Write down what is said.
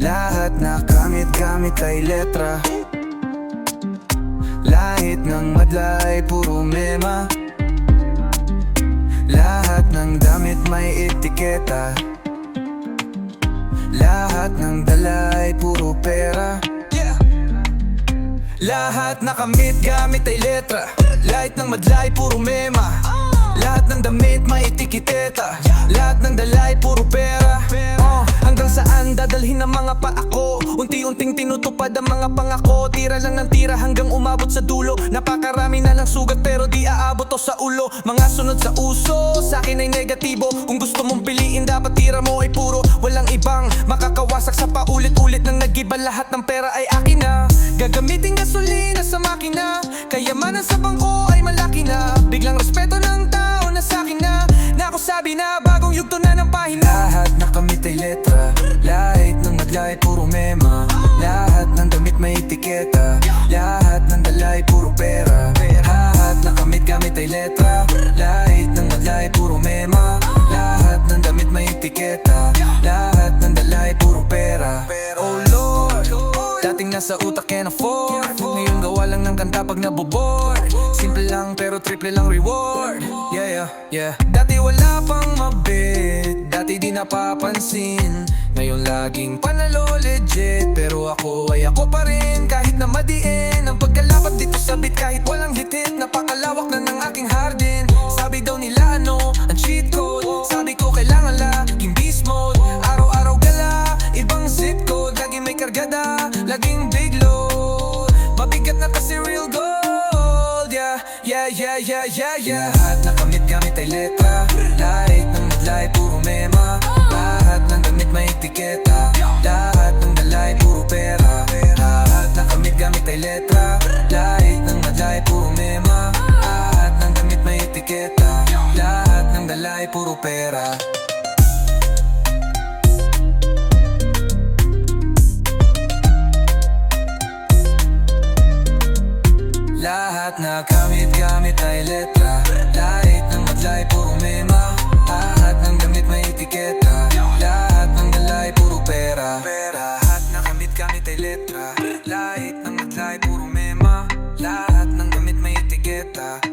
na kamit-kamit ay letra. Lahit ng madla ay puro mema. Lahat ng damit may etiketa. Lahat ng dala ay puro pera. Lahat na kamit gamit ay letra. Lahat ng madla ay puro mema. Lahat ng damit may etiketa. Lahat ng dala ay puro pera saan dadalhin ang mga paako Unti-unting tinutupad ang mga pangako. Tira lang ng tira hanggang umabot sa dulo. Napakarami na ng sugat pero di aabot to sa ulo. Mga sunod sa uso, sa akin ay negatibo. Kung gusto mong piliin dapat tira mo ay puro. Walang ibang makakawasak sa paulit-ulit Nang nagiba. Lahat ng pera ay akin na. Gagamitin gasolina sa makina. Kayamanan sa bangko ay malaki na. Biglang respeto ng tao na sa akin na. Na ako sabi na bagong yugto na ng pahina. Lahat na kamit ay letra ay puro mema. Lahat ng damit may etiketa. Lahat ng dala ay puro pera. Lahat na kamit gamit ay letra. Lahat ng madla puro mema. Lahat ng damit may etiketa. Lahat ng dala puro pera. Oh Lord. Dating nasa utak can't afford Ngayon gawa lang ng kanta pag naboboard Simple lang pero triple lang reward. Yeah, yeah, yeah. Dati wala pang mabit Dati di napapansin. Ngayon laging panalo legit. Pero ako ay ako pa rin. Kahit na madiin Ang pagkalapat dito sa beat Kahit walang hitit Napakalawak na ng aking hardin. Sabi daw nila ano Ang cheat code. Sabi ko kailangan laging beast mode. Araw-araw gala Ibang zip code. Laging may kargada Laging big load. Mabigat na kasi real gold. Yeah, yeah, yeah, yeah, yeah, yeah Lahat na kamit gamit ay letra Lahat letra Lahat ng madla ay puro mema Lahat ng damit may etiketa Lahat ng dala ay puro pera. Lahat na gamit-gamit ay letra Lahat ng madla ay puro mema Lahat ng damit may etiketa Lahat ng dala ay puro pera letra